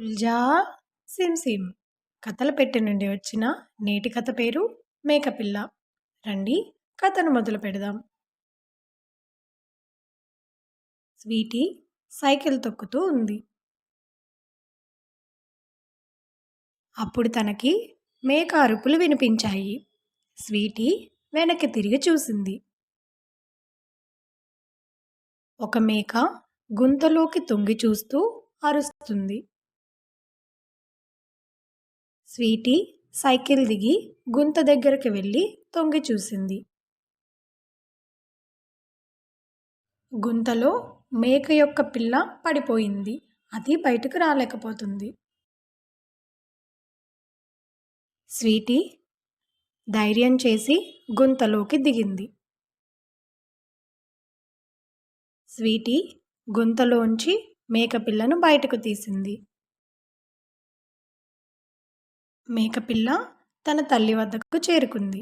గుల్జా SIM. కథల పెట్టె నుండి వచ్చిన నేటి కథ పేరు మేకపిల్ల. రండి కథను మొదలు పెడదాం. స్వీటీ సైకిల్ తొక్కుతూ ఉంది. అప్పుడు తనకి మేక అరుపులు వినిపించాయి. స్వీటీ వెనక్కి తిరిగి చూసింది. ఒక మేక గుంతలోకి తొంగి చూస్తూ అరుస్తుంది. స్వీటీ సైకిల్ దిగి గుంత దగ్గరికి వెళ్ళి తొంగి చూసింది. గుంతలో మేక యొక్క పిల్ల పడిపోయింది. అది బయటకు రాలేకపోతుంది. స్వీటీ ధైర్యం చేసి గుంతలోకి దిగింది. స్వీటీ గుంతలోంచి మేకపిల్లను బయటకు తీసింది. మేకపిల్ల తన తల్లి వద్దకు చేరుకుంది.